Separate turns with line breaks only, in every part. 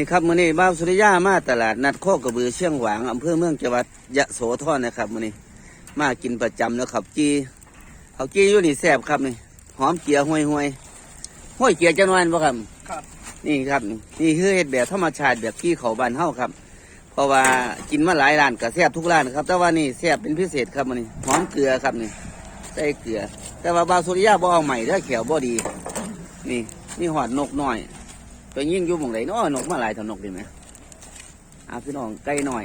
นี่ครับมื้อนี้บ้าวสุริยามาตลาดนัดโคกระบือเชียงหวางอำเภอเมืองจังหวัดยะโสธรนะครับมื้อนี้มากินประจำนะครับจีเขาจีอยู่นี่แซ่บครับนี่หอมเกียห่วยห่วยห้วยเกียจังหวัดบ่ครับ
ครับ
นี่ครับนี่นี่คือเฮ็ดแบบธรรมชาติแบบที่เขาบ้านเฮาครับ เพราะว่ากินมาหลายร้านก็แซ่บทุกร้านครับ แต่ว่านี่แซ่บเป็นพิเศษครับมื้อนี้หอมเกลือครับนี่ใส่เกลือ แต่ว่าบาวสุริยาบ่เอาใหม่เด้อแขวบ่ดี นี่นี่หอดนกน้อยตัว ยิ่งอยู่หมองไหนเนาะนกมาหลายเท่านกดีไหมอะพี่น้องไก่หน่อย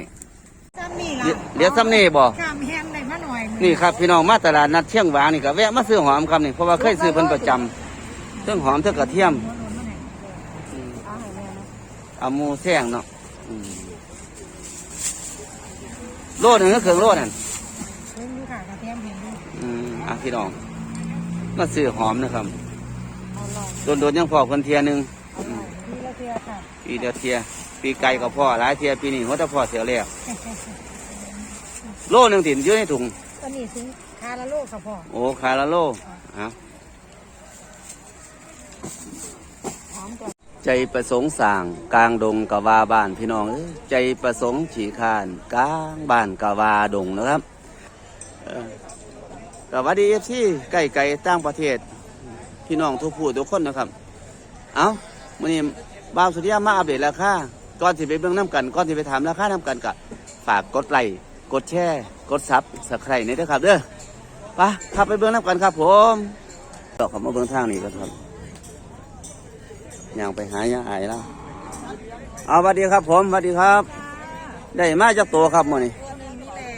ซ้ำนี่
เดี๋ยว
ล่ะ
เดี๋ยวซ้ำนี่บ่
ข้ามแห้งได้มาหน่อย
นี่ครับพี่น้องมาตลาดนัดเชียงหวางนี่ก็แวะมาซื้อหอมครับนี่เพราะว่าเคยซื้อเพิ่นประจำเรื่องหอมเท่ากระเทียมเอาหมูแซงเนาะอืมโลหนึ่งก็เคืองโลนั่น
เพิ่งดูค่ะกระเทียมเห็นดู
อืมอะพี่น้องมาซื้อหอมนะครับ
เอาลอง
โดนโดนๆยังพอคนเทียหนึง
ทียค่ะ
ปีเดียวเทีย ปีไก่ก็พ่อหลายเทียปีนี้หัวแตะพ่อเสียแล้วโลหนึ่งถิ่นอยู่ในถุง
ตัวนี้ถึงคาราโลค่ะพ่อ
โอ้คาราโลอะ
หอมก่อน
ใจประสงค์สั่งกลางดงกะวาบ้านพี่น้องเอ้ยใจประสงค์ฉีคร้านกลางบ้านกะวาดงนะครับเอ่อสวัสดีเอฟซีใกล้ไก่ต่างประเทศ พี่น้องทุกผู้ทุกคนนะครับ เอามื่อนี้ บาวสุริยามาอัปเดตราคาก่อนที่ไปเบิ่งน้ำกันก่อนที่ไปถามราคาน้ำกันกะฝากกดไลค์กดแชร์กดซับสไครต์นี่ด้วยครับเด้อไปขับไปเบิ่งน้ำกันครับผมต่อขับมาเบิ่งทางนี้ก่อนครับย่างไปหายาอายแล้วเอาสวัสดีครับ ผมสวัสดีครับ ได้มาจากตัวครับมื้อนี้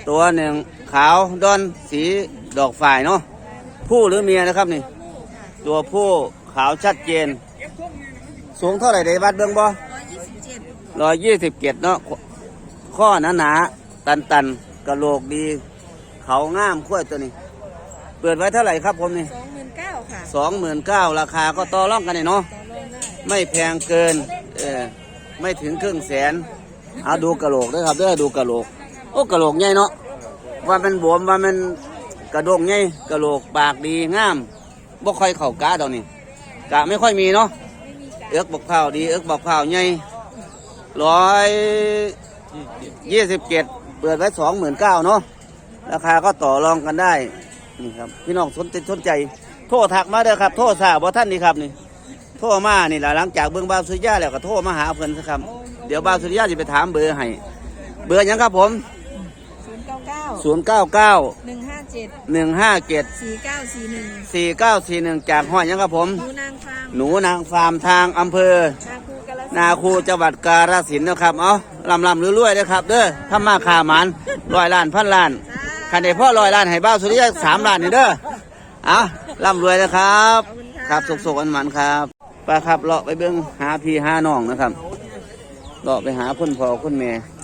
ตัวหนึ่งขาวดอนสีดอกฝ่ายเนาะผู้หรือเมียนะครับนี่ ตัวผู้ขาวชัดเจน สูงเท่าไหร่ได้วัดเบื้องบ่
ร้อยยี่สิบเจ็ด
ร้อยยี่สิบเกตเนาะข้อหนาหนาตันตันๆกระโหลกดี เขางามขั้วยตัวนี้ เปิดไว้เท่าไหร่ครับผมนี่
สองหมื่นเก้าค่ะ
สองหมื่นเก้าราคาก็ต่อรองกันนี่เนาะ
ต่อรองได้
ไม่แพงเกิน เออไม่ถึงครึ่งแสน เอาดูกระโหลกด้วยครับเด้อดูกระโหลก โอ้กระโหลกใหญ่เนาะว่ามันบวมว่ามันกระดงใหญ่กระโหลกปากดีงามบ่ค่อยเข่ากาดอกนี่กะไม่ค่อยมีเนาะ
ไม่มีกา
เอิกบอกเผาวดีเอิกบอกเผาวใหญ่ร้อยยี่สิบเจ็ดเปิดไว้สองหมื่นเก้าเนาะราคาก็ต่อรองกันได้นี่ครับพี่น้องสนใจสนใจ โทรทักมาเด้อครับ โทรสาวบ่ท่านนี่ครับนี่ โทรมานี่ล่ะหลังจากเบิ่งบาวสุริยาแล้วก็โทรมาหาเพิ่นนะครับเดี๋ยวบาวสุริยาจะไปถามเบอร์ให้เบอร์ยังครับผม
ศูนย์เก้าเก้า
0 9 9
หนึ่งห้าเจ็ด
1 5 7
สี่เก้าสี่หนึ่ง
4 9 4 1จากห้อยหยังครับผม
ดูนางฟาร์ม
หนูนางฟาร์มทางอำเภอ
นาคูกาลสินธุ์
นาคูจังหวัดกาฬสินธุ์นะครับ เอาลำลำรวยๆนะครับ เด้อถ้ามาขาหมันร้อยล้านพันล้านคันใดพ่อร้อยล้านให้บ้าวสุริยะสามล้านนี่เด้อเอาร่ำรวยนะครับ ครับสุกๆอันมันๆครับไปครับเลาะไปเบิ้งหาพี่หาน้องนะครับเลาะไปหาคนพ่อคนแม่อืม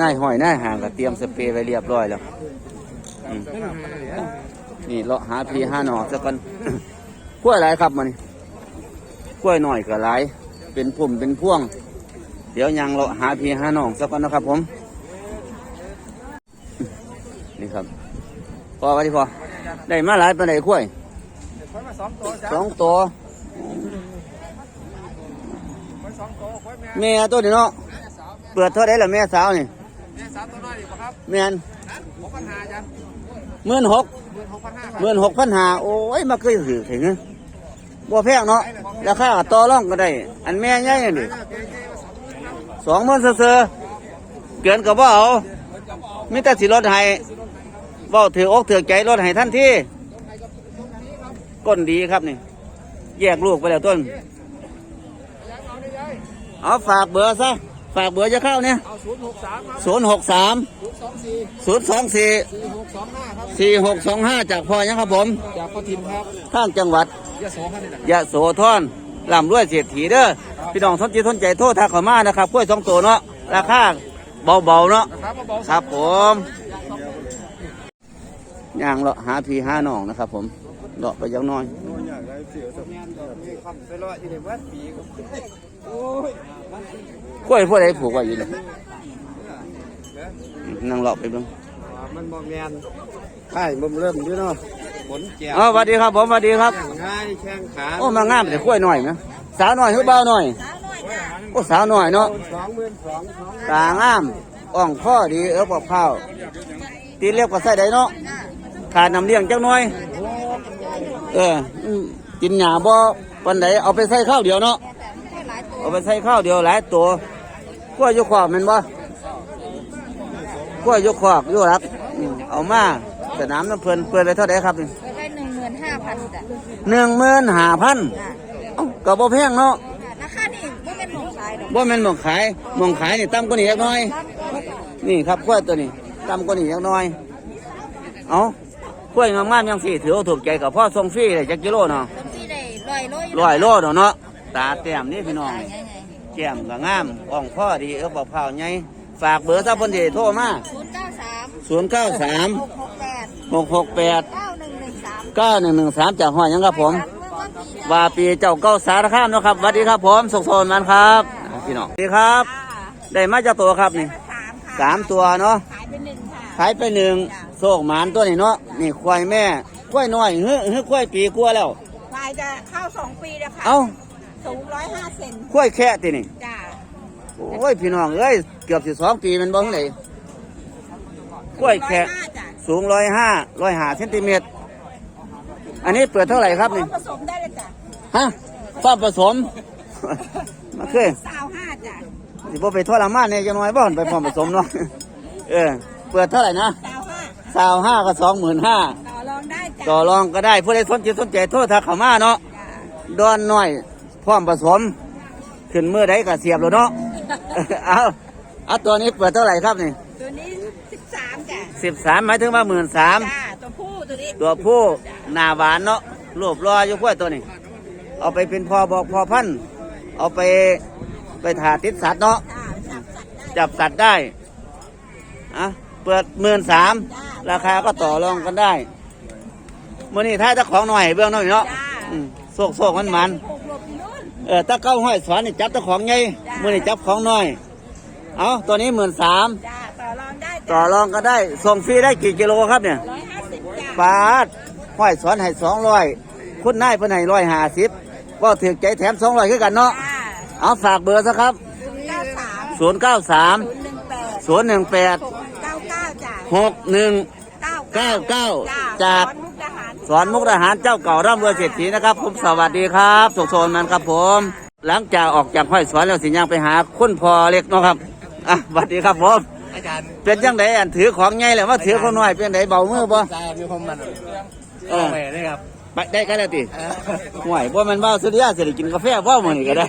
นายห้อยนายห่างก็เตรียมสเปรย์ไว้เรียบร้อยแล้วอืมนี่เลาะหาพี่หาน้องสักก่อน กล้วยอะไรครับมันกล้วยหน่อยก็หลาย เป็นพุ่มเป็นพ่วง เดี๋ยวยังเราะหาพี่หาน้องสักก่อนนะครับ ผม นี่ครับ พอไปที่พอ ได้มาหลายปานใดกล้วย
สองตัว
สองตัว
แม่
ตัวนี้เนาะ เปิดเท่าไดล่ะแม่สาวนี่ แม่น
หกพันห้าจ้ะ
หมื่นหก
หมื่นหกพันห้าครับ
หมื่นหกพันหาโอ้ยมาเคยถือถึงนะบ่แพงเนาะราคาต่อรองก็ได้ อันแม่ใหญ่นี่สองหมื่นเสือๆเกินก็บ่เอามิแต่สิลดให้เว้าถืออกถือใจลดให้ทันทีก้นดีครับนี่ แยกลูกไปแล้วต้น เอาฝากเบอร์ซะ ฝากเบอร์จะเข้าเนี่ย
เอาศูนย์หกสามครับ
ศูนย์หกสาม
ศูนย์สองสี่
ศูนย์สองสี่
สี่หกสองห้าครับ
สี่หกสองห้าจากพ่อยังครับผม
จากพ่อทิมครับ
ข้างจังหวัด
ยะโสครับนี่นะ
ยะโสธรลำรวยเศรษฐีเด้อพี่น้องสนใจสนใจโทษทักเข้ามานะครับกล้วยสองตัวเนาะราคาเบาๆเนาะ
นะครับมาบอก
ครับผมย่างเลาะหาพี่หาน้องนะครับ ผมเลาะไปยังน้อย
อยากได้เสียวสักมีคำไปรออยู่ในวัดปีก็โอ้ย
กล้วยพวกใดผูกไว้อยู่เลยนั่งเลาะไปเบ้าง
มันบ่แมนใช่มันเริ่มอยู่เนาะผลแก้ว
อ๋อสวัสดีครับผมสวัสดีครับ
แข่งง่ายแข่งขา
โอ้มางามแต่กล้วยหน่อยนะสาวหน่อยหรือเบาหน่อย
สาวน้อยจ้
โอ้สาวหน่อยเนาะ
สองหมื่นสองสอง
ตางามอ่องข้อดีเออปอกเผาตีเรียบก็ใส่ได้เนาะขาดน้ำเลี้ยงจักหน่อย เอออืมกินหญ้าบ่ปันใดเอาไปใส่ข้าวเดียวเนาะเอาไปใส่ข้าวเดียวหลายตัว กล้วยอยกขวากแม่นบ่กล้วยอยกขวากอยู่รักอืมเอามาสนามน้ำเพลินเปิดไปเท่าไหร่ครับนี่
ได้หนึ่งหมื่นห้าพันจ้ะ
หนึ่งหมื่นห้าพันก็บ่แพงเนาะ
ราคานี่ไม่เป็นของขายดอก
บ่แม่นหมองขายหมองขายนี่ต่ำกว่านี้จักหน่อย นี่ครับกล้วยตัวนี้ต่ำกว่านี้จักหน่อย เอากล้วยงามๆยังสี่ถือว่าถูกใจกับพ่อส่งฟรีเลยจักกิโลเนาะ
ที่ได้ร้อยโล
ร้อยโลเนาะเนาะตาแต้มนี่พี่น้อง
ไงไง
แก้มก็งามอ่องพ่อดีเออบอกเผาไงฝากเบอร์ซะเพิ่นสิโทรมา
ศูนย์เก้าสาม
093
หกหกแปด
668
เก้าหนึ่งหนึ่งสาม
9113จากห้อยหยังครับผม
เมื่อวันที่
ว่าปีเจ้าเก้าสารคามเนาะครับสวัสดีครับผมสุขโซนมันครับอ่าพี่น้องสวัสดีครับ ได้มาจากตัวครับนี่
สามค่ะ
สามตัวเนาะ
ขายเป็นหนึ่งค่ะ
ขายไปหนึ่งโศกหมานตัวนี้เนาะนี่ควายแม่ควายน้อยเฮ้ยเฮ้ยควายปีกลัวาแล้ว
ควายจะเข้าสองปีแล้วค่ะ
เอ้า
สูงร้อยห้าเซน
ควายแค่ตินี่
จ้า
โอ้ยพี่น้องเอ้ยเกือบสิสองปีแมันบ้งเลยควายแค่
ร้อยห้าจ้ะ
สูงร้อยห้าร้อยห้าเซนติเมตร อันนี้เปิดเท่าไหร่ครับนี่
ผสมได้เลยจ้ะ
ฮะฟ้าผสมมาเคย
สาวห้าจ้ะ
สิบ่ไปทรมานเนี่ยจะน้อยบ่อนไปพร้อมผสมเนาะเออเปิดเท่าไหร่นะ
สาวห้า
สาวห้าก็สองหมื่นห้า
ต่อรองได้จ้ะ
ต่อรองก็ได้ผู้ใดสนใจสนใจโทษทักเข้ามาเนาะ
จ้ะ
ดอนน้อยพ ร้อมผสม ขึ้นมือใดก็เสียบแล้วเนาะ เอาเอาตัวนี้เปิดเท่าไหร่ครับนี่
ตัวนี้สิบสามจ้ะ
สิบสามหมายถึงว่าหมื่นสาม
จ้าตัวผู้ตัวนี้
ตัวผู้หน้าหวานเนาะรูปรออยู่ขั้วตัวนี้ เอาไปเป็นพอบอกพอพันธุ์เอาไปไปถาติดสัตว์เนาะ
จ้าจับสัตว์ได้
จับสัตว์ได้อะเปิดหมื่นสาม ราคาก็ต่อรองกันได้มื่อนี้ถ้าเจ้าของหน่อยเบื้องหน้อยเนาะ
จ้า
อืมโศกโศกมันมัน
หกหลบนู่น
เออถ้าเก้าห้อยสอนนี่จับเจ้าของไง
จ้า
มื่อนี้จับของน้อย เอาตัวนี้หมื่นสาม
จ้าต่อรองได้
ต่อ
จ้าร
องก็ได้ส่งฟรีได้กี่กิโลครับเนี่ย
ร้อยห้าสิบจ้า
ปาดห้อยสอนให้สองร้อยคุณนายเพิ่นให้ร้อยห้าสิบว่าถือใจแถมสองร้อยคือกันเนาะ
จ้า
เอาฝากเบอร์ซะครับ
ศูนย์เก้าสาม
ศูนย์เก้าสาม
ศูนย์หนึ่งแปด
ศูนย์หนึ่งแปด
หกเก้าเก้าจ้า
หกหนึ่ง
เก้า
เก้าเก้า
จ้า
จาก
สอนมุกดาหาร
สอนมุกดาหารเจ้าเก่าร่ำรวยเศรษฐีนะครับ ผมสวัสดีครับสุขโซนมันครับผม หลังจากออกจากห้อยสอนแล้วสิยังไปหาคุณพ่อเล็กเนาะครับอะสวัสดีครับผม
อาจารย์
เป็นยังไงอันถือของไงแหละว่าถือของน้อยเป็นไงเบามือบ่
ใจมีความมัน
เออ
แม่ด้วยครับ
ไปได้กันแล้วติห่วยบ่แมันว่าสุดยอดสิได้กินกาแฟบ่มื้อนี้ก็ได้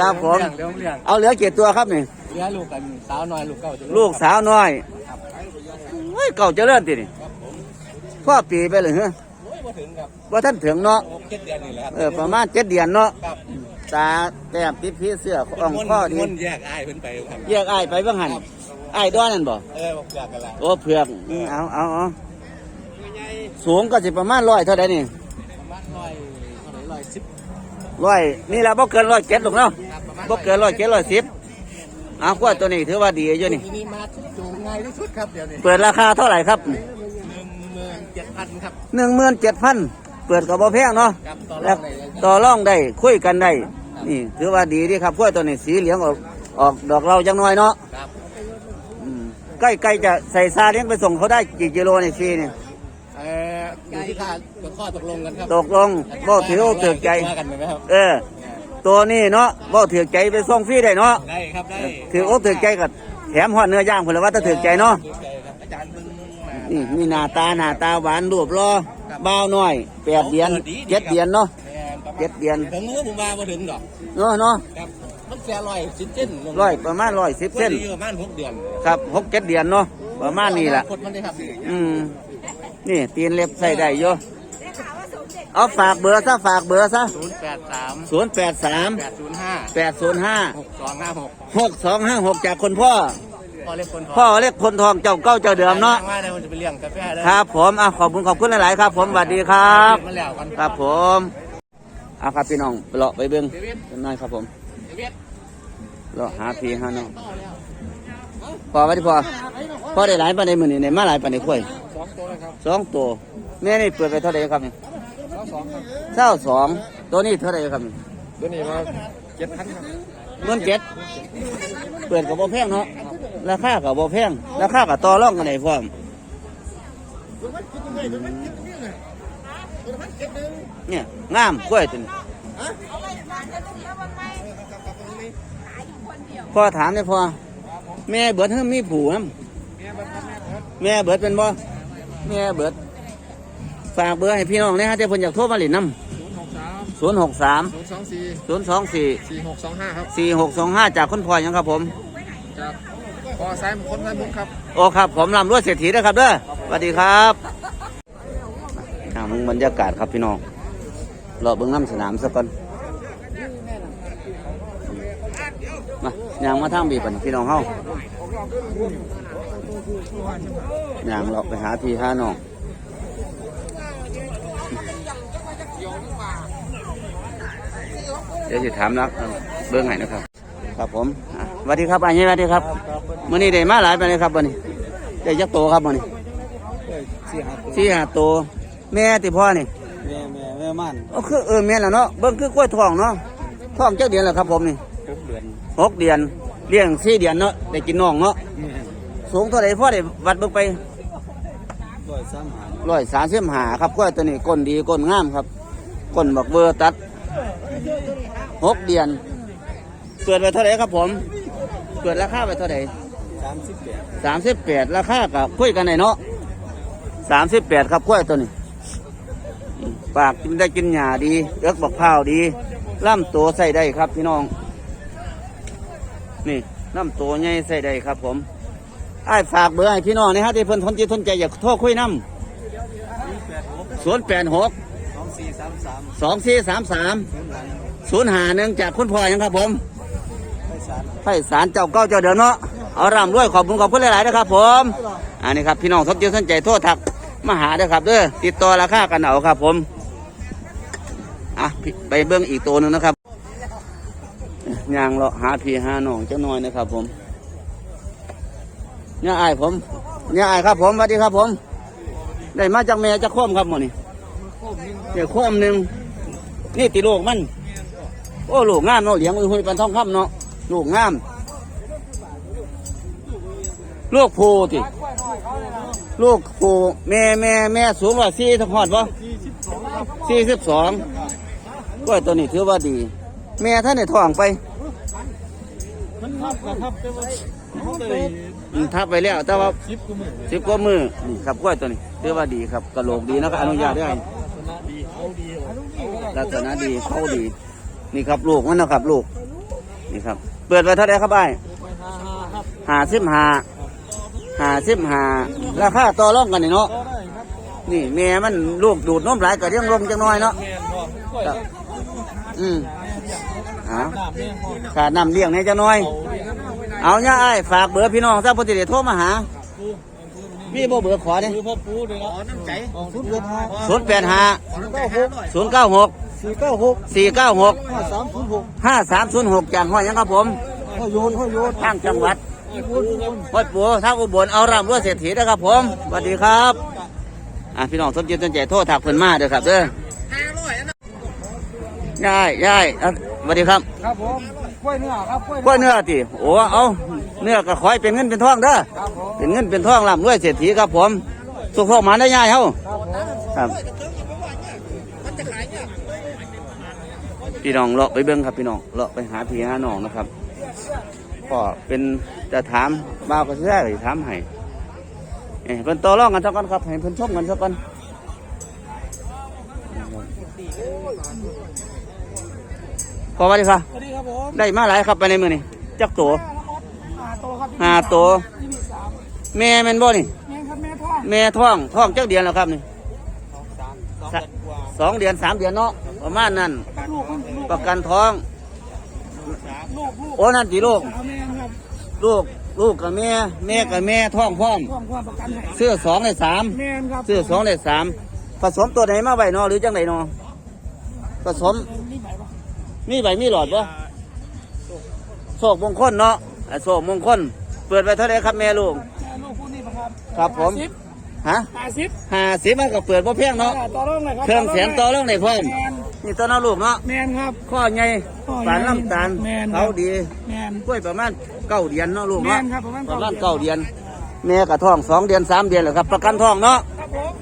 ครับผม
เรื่องเรื่อง
เอาเหลือเจ็ดตัวครับนี่
เลี้ยงลูกกันสาวน้อยลูกเก่าจะ
ลูกสาวน้อยเฮ้ยเก่าเจริญตินี่พ่อปีไปเลยเหรอ
โอ้ยมาถึงครับ
ว่าท่านถึงเนาะ
หกเจ็ดเดือนนี่แหละครับ
เออประมาณเจ็ดเดือนเนาะ
ครับ
ตาแต้มติดพี่เสื้ออ่องข้อดี
ม้วนแยกอ้ายเพิ่นไปครับ
แยกอ้ายไปเบ้างหันอ้ายด้อนนั่นบ่
เออบอกอยากกันละ
โอ้เผือกเอาเอาเอาสูงก็สิประมาณร้อยเท่าใดนี่
ประมาณร้อยเท่าไหร่ร้อยสิบ
ร้อยนี่แหละบ่เกินร้อยเจ็ดหรอกเนาะ
ครับประมาณ
บ่เกินร้อยเจ็ดร้อยสิบเอาขวดตัวนี้ถือว่าดีอยู่นี่
ทีนี้มาจูงง่ายที่สุดครับเดี๋ยวนี้
เปิดราคาเท่าไหร่ครับ
หนึ่งหมื่น เจ็ดพันครับ
หนึ่งหมื่นเจ็ดพันเปิดกับบ่แพงเนาะ
ครับต่อร
แล้
อ
ว
งได้เลย
ต่อรองได้คุยกันได้นี่ถือว่าดีดีครับกล้วยตัวนี้สีเหลืองออกออกดอกเราจังน้อยเนาะ
ครับ
อืมใกล้ใกล้จะใส่ซาเลี้ยงไปส่งเขาได้กี่กิโลนี่ฟรีนี่
เอ่ออยู่ที่ค่าตัวข้อตกลงกันครับ
ตกลงบ่ถือว่าถือใจ
ว่ากันไหมครับ
เออ ตัวนี้เนาะบ่ถือใจไปส่งฟรีได้เนาะ
ได้ครับได้
ถือโอ้ถือใจกับแถมหอดเนื้อย่างเพิ่นละว่าถ้าถือใจเนาะ
งมา
นี่มีหน้าตาหน้าตาหวานรูปรอบ้าวน้อยแปดเดือนเจ็ดเดือนเนาะ
แม่นประมาณ
เจ็ดเดือน
ผมรู้ผมมาบ่ถึงดอก
เนาะเนาะ
ครับมันแค่ร้อยสิบเส้นลง
ร้อยประมาณร้อยสิบ
ก็
เส้น
ดีประมาณหกเดือน
ครับหกเจ็ดเดือนเนาะประมาณนี้ล่ะ
กดมันได้ครับ
อืมนี่ตีนเล็บใส่ได้อยู่เอาฝากเบอร์ซะฝากเบอร์ซะ
ศูนย์แปดสาม
ศูนย์แปดสาม
แปดศูนย์ห้า
แปดศูนย์ห้า
หกสองห้าหก
หกสองห้าหกจากคนพ่อ
พ่อเล็กคน
พ่อเล็กคนทองเจ้าเก้าเจ้าเดิมเนาะ
ว่าได้คนจะไปเลี้ยงกาแฟได้
ครับ ผมอะขอบคุณขอบคุณหลาย ๆ ครับ ผมสวัสดีครับ
มาแล้วกัน
ครับผมเอาครับพี่น้องไปเลาะไปเบิ้งกันหน่อยครับผม
เวียด
เลาะหาพี่หาน้องพอไว้ที่พอพอได้หลายปันในมือนี่ในมาหลายปันในข้วย
สองตัวเลยครับ
สองตัวแม่นี่เปิดไปเท่าไหร่ครับนี่
สองสองครับ
เท่าสองตัวนี้เท่าไหร่ครับนี่
ตัวนี้มาเจ็ดพันครับ
เเงินเจ็ดเปิดกับบ่แพงเนาะ ราคากับบ่แพงราคากับต่อรองกันไหนพร้อมเนี่ยงามกล้วยตัวนี้พ่อถามเลยพ่อแม่เบิดเพิ่มมีผูน้ำแม่เบิดเป็นบ่แม่เบิดฝากเบอร์ให้พี่น้องนะฮะที่เพิ่นอยากโทรมาหลินน้ำศูนย์หกสาม
ศูนย์สองสี่
ศูนย์สองสี่
สี่หกสองห้าครับ
สี่หกสองห้าจากคุณพ่อยังครับผม
จาก อซ้ายมงคลซ้ายมุกครับ
โอ้ครับ ผมลำรวดเศรษฐีนะครับเด้อสวัสดีครับทามึงบรรยากาศครับพี่น้องรอเบิ้งน้ำสนามสักก่อนมายางมาทางบีบนพี่น้องเฮายางเราไปหาพี่หาน้องเดี๋ยวจะถามรักเบิ้องให้นะครับ ครับผมอะ สวัสดีครับอันนี้สวัสดีครับมื้อนี้ได้มาหลายไปเลยครับมื้อนี้ได้ยักโตครับมื้อนี้
สี่ห้าตัว
สี่ห้าโต แม่ติพ่อนี่
แม่แม่แม่มัน
ก็คือเออแม่นแล้วเนาะเบิ่งคือกล้วยทองเนาะทองจักเดือนแล้วครับผมนี่
หกเดือน
หกเดือนเลี้ยงสี่เดือนเนาะได้กินน้องเนาะ
แม่
สูงเท่าไหร่พ่อได้วัดเบิ่งไป
ร้อยสามหา
ร้อยสามสิบห้าครับกล้วยตัวนี้ก้นดีก้นงามครับก้นบักเบอร์ตัดหกเดือนเปิดไปเท่าไหร่ครับผม เปิดราคาไปเท่าไหร่
สามสิบแปด
สามสิบแปดราคากับคุยกันไหนอยเนาะสามสิบแปดครับกล้วยตัวนี้อืมปากกินได้กินหญ้าดีเลือกบักพร้าวดีล่ำตัวใส่ได้ครับพี่น้อง นี่ล่ำตัวใหญ่ใส่ได้ครับ ผมไอ้ายฝากเบอร์ให้พี่น้องนะฮะที่เพิ่นทนจิตทนใจอยากโทรคุยน้ำศูนย์แปดหก
สองสี่สามสาม
สองสี่สามสาม
ศูนย์หลัง
ศูนย์หาหนึ่งจากคุณพ่อยังครับผม
ไปสาร
ไพศาลเจ้าเก้าเจ้าเดินเนาะเอาร่ำรวยขอบคุณขอบคุณหลายๆนะครับผมอันนี้ครับพี่น้องสนใจสนใจโทษทักมาหาเด้อครับเด้อติดต่อราคากันเอาครับ ผมอะไปเบิ้องอีกตัวหนึ่งนะครับยางเลาะหาพี่หาน้องเจ้าน้อยนะครับ ผมเนี่ยอายผมเนี่ยอายครับผมสวัสดีครับ ผม ได้มาจากแม่จากโคมครับหมนี่เดี๋ยวโคมหนึ่งนี่ติโลกมัน โอ้ลูกงามเนาะเหลียงอุ้ยหุยเป็นทองคำเนาะ ลูกงาม ลูกผูติลูกผูแม่แม่แม่สูงกว่าสี่ทั้งหอดปะสี่สิบสองก็ตัวนี้ถือว่าดี แม่ท่านในท้องไป
มันทับไปว่าเขาเลย
อืมทับไปแล้วแต่ว่า
สิบกว่ามือ
นี่ครับกล้วยตัวนี้ถือว่าดีครับกระโหลกดีนะครับอนุญาตได้ลักษณะดีเขาดี นี่ครับลูกมันนะครับลูก นี่ครับ เปิดไปเท่าไรครับไอ้
ห้าห้าครับ
หาสิบหาหาสิบหาราคาต่อรองกันนี่เนาะนี่แม่มันลูกดูดนมหลายก็ยังลงจังน้อยเนาะ
อื
มเอา
น้ำแม่นพอ
ขาดน้ำเลี้ยงในจังน้อย
เอา
เนี่ยไอ้ฝากเบอร์พี่น้องทราพอดีโทรมาหา มีบ่เบอร์ขอเนี่ย
คือพ่อปูเลยเนาะน้ำใจศูนย์เจ็ดห้า
ศูนย์แปดห้า
ศูนย์เก้าหก
ศูนย์เก้าหก
สี่เก้าหก
สี่เก้าหก
ห้าสามศูนย์หก
ห้าสามศูนย์หกจากห้อยหยังครับผม
พ่อโยนพ่อโยน
ทางจังหวัด
ปูนปูน
วัดปัวทางอุบลเอาร่ำรวยเศรษฐีนะครับผมสวัสดีครับอะพี่น้องสนใจสนใจโทษถักเพิ่นมาเด้อครับเด้อ
ห้าร้อยนะ
ยายยายอะสวัสดีครับ
ครับผมกล้วยเนื้อครับกล้วย
กล้วยเนื้อติโอ้เอา เนื้อก็ขอยเป็นเงินเป็นทองเด้อ
ครับผม
เป็นเงินเป็นทองร่ำรวยเศรษฐีครับผมสุขภาพมาได้ง่ายเฮา
ครับผม
ครับพี่น้องเลาะไปเบิ่งครับพี่น้องเลาะไปหาพี่หาน้องนะครับก็เป็นจะถามบ่าวก็สิได้ไปถามให้เอ้ยเพิ่นต่อรองกันเท่ากันครับให้เพิ่นชมกันเท่ากันพอสวัสดีครับ
สวัสดีครับผม
ได้มาหลายครับไปในมือนี่จักตัว
ห้าโต ครับ
ห้าตัว
ที่มีสาม
แม่แม่นบ่นี่
แม่ครับแม่พ่อ
แม่ท้องท้องจักเดือนแล้วครับนี่
สองสามสองเดือนกว่า
สองเดือนสามเดือนเนาะประมาณนั้น
ลูกมันลูก
ประกันท้อง
ลูกลูก
โอ้นั่นสิลูก
สาวแม่ครับ
ลูกลูกกับแม่ แม่กับแม่ท้องพร้อม
ความความประกันให้
เสื้อสองในสาม
แม่ครับ
เสื้อสองในสามผสมตัวไหนมาไว้เนาะหรือจังไหนเนาะผสม
นี่ไหนปะ
มีใบมีหลอดปะโศกมงคลเนาะ อะโศกมงคลเปิดไปเท่าไหรครับแม่ลูก
แม่ลูกผู้นี้ปะครับ
ครับผม
สิบ
ฮะ
ห้าสิบ
ห้าสิบมันก็เปิดบ่เพียงเนาะ
ต่อรองเลยครับ
เครื่องเสียงต่อรองได้พร้อม
แม่น
นี่ต้นเอาลูกเนาะ
แมนครับ
ข้อใหญ่
ข้อใหญ่
ปานน้ำตาล
แม่น
เขาดี
แมน
กล้วยประมาณเก้าเดือนเนาะลูก
แม่
เนาะ
นครับประมาณ
ประมาณ
เก้า
เก้า
เดื
เดือ
อน
นแม่กับท้องสองเดือนสามเดือนเหรอครับ ประกันท้องเนาะ
ครับผม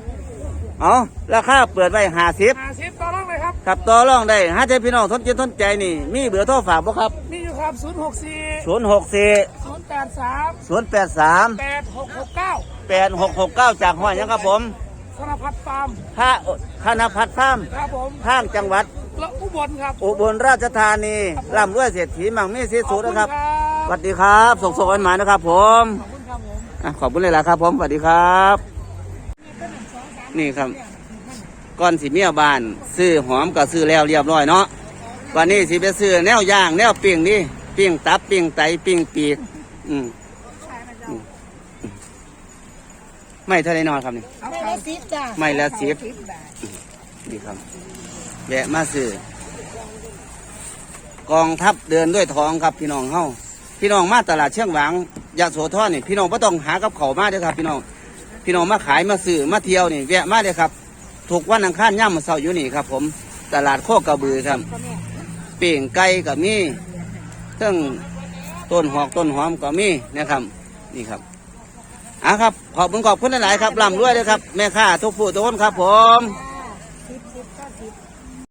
เอาราคาเปิดไว้ห้าสิบ
หาสิบต่อรองเลยครับ
ครับต่อรองได้ห้าใจพี่น้องทนจิตทนใจนี่ มีเบอร์โทรฝากบ่ครับ
นี่อยู่ ครับศูนย์หกสี่
ศูนย์หกสี่
ศูนย์แปดสาม
ศูนย์แปดสาม
แปดหกหกเก้า
แปดหกหกเก้าจากห้อยยังครับผม
ธนพัฒน์ฟาร์ม
พระคณพัฒน์ฟาร์ม
ครับผม
ทางจังหวัด
และอุบลครับ
อุบลราชธานีร่ำรวยเศรษฐีมั่งมีสีสูงนะครับ
ข
ส
อบ
วัสดีครับส่งส่งกันมานะครับ ผม
คุณครับผม
อะขอบคุณเลยละครับ ผมสวัสดีครับ นี่ครับก้อนสีเมียบาน ซื้อหอมก็ซื้อแล้วเรียบร้อยเนาะ วันนี้สิไปซื้อแนวย่าง แนวปิ้งนี่ปิ้งตับปิ้งไตปิ้งปีก อืมอืมไม่เท่าไรนอนครับนี่
ไม่ละสิบจ้ะ
ไม่ละสิบ
บาท
นี่ครับแวะมาซื้อกองทัพเดินด้วยท้องครับพี่น้องเฮาพี่น้องมาตลาดเชียงหวางยาโสธรนี่พี่น้องไ่ต้องหากับเขาวมาเด้อครับ พี่น้องพี่น้องมาขายมาซื้อมาเที่ยวนี่แวะมาเด้อครับถูกวันอังคารย่ำมาเสาร์อยู่นี่ครับ ผมตลาดโคกระบือครับ เป่งไก่กับมีเรื่องต้นหอกต้นหอมก็มีนะครับ นี่ครับอะครับ ขอบคุณขอบคุณหลายๆครับร่ำรวยเลยครับ แม่ค้าทุกผู้ทุกคนครับผม